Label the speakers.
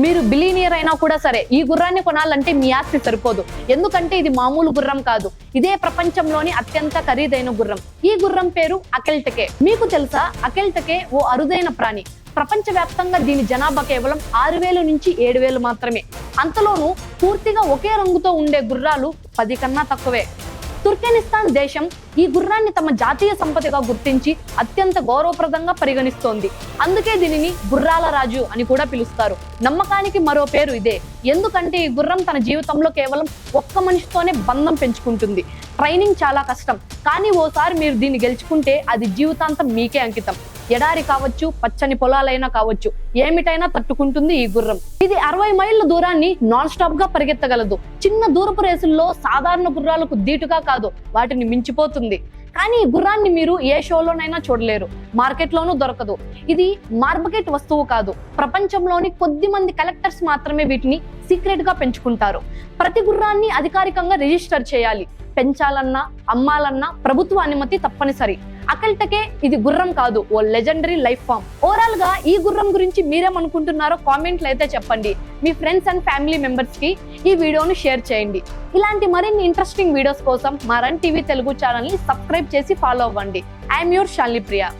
Speaker 1: మీరు బిలీనియర్ అయినా కూడా సరే ఈ గుర్రాన్ని కొనాలంటే మీ ఆస్తి సరిపోదు. ఎందుకంటే ఇది మామూలు గుర్రం కాదు. ఇదే ప్రపంచంలోని అత్యంత ఖరీదైన గుర్రం. ఈ గుర్రం పేరు అకెల్టకే మీకు తెలుసా అకెల్టకే ఓ అరుదైన ప్రాణి. ప్రపంచవ్యాప్తంగా దీని జనాభా కేవలం ఆరు వేలు నుంచి ఏడు వేలు మాత్రమే. అంతలోనూ పూర్తిగా ఒకే రంగుతో ఉండే గుర్రాలు పది కన్నా తక్కువే. తుర్కెనిస్తాన్ దేశం ఈ గుర్రాన్ని తమ జాతీయ సంపదగా గుర్తించి అత్యంత గౌరవప్రదంగా పరిగణిస్తోంది. అందుకే దీనిని గుర్రాల రాజు అని కూడా పిలుస్తారు. నమ్మకానికి మరో పేరు ఇదే. ఎందుకంటే ఈ గుర్రం తన జీవితంలో కేవలం ఒక్క మనిషితోనే బంధం పెంచుకుంటుంది. ట్రైనింగ్ చాలా కష్టం. కానీ ఓసారి మీరు దీన్ని గెలుచుకుంటే అది జీవితాంతం మీకే అంకితం. ఎడారి కావచ్చు పచ్చని పొలాలైనా కావచ్చు ఏమిటైనా తట్టుకుంటుంది ఈ గుర్రం. ఇది అరవై మైళ్ళ దూరాన్ని నాన్ స్టాప్గా పరిగెత్తగలదు. చిన్న దూరపు రేసుల్లో సాధారణ గుర్రాలకు దీటుగా కాదు వాటిని మించిపోతుంది. కానీ ఈ గుర్రాన్ని మీరు ఏ షోలోనైనా చూడలేరు మార్కెట్లోనూ దొరకదు. ఇది మార్బకెట్ వస్తువు కాదు ప్రపంచంలోని కొద్ది మంది కలెక్టర్స్ మాత్రమే వీటిని సీక్రెట్గా పెంచుకుంటారు. ప్రతి గుర్రాన్ని అధికారికంగా రిజిస్టర్ చేయాలి. పెంచాలన్నా అమ్మాలన్నా ప్రభుత్వ అనుమతి తప్పనిసరి. అకల్టకే ఇది గుర్రం కాదు ఓ లెజెండరీ లైఫ్ ఫామ్ ఓవరాల్గా ఈ గుర్రం గురించి మీరేమనుకుంటున్నారో కామెంట్లు అయితే చెప్పండి. మీ ఫ్రెండ్స్ అండ్ ఫ్యామిలీ మెంబర్స్కి ఈ వీడియోను షేర్ చేయండి. ఇలాంటి మరిన్ని ఇంట్రెస్టింగ్ వీడియోస్ కోసం మా రన్ టీవీ తెలుగు ఛానల్ని సబ్స్క్రైబ్ చేసి ఫాలో అవ్వండి. I'm your Shalini Priya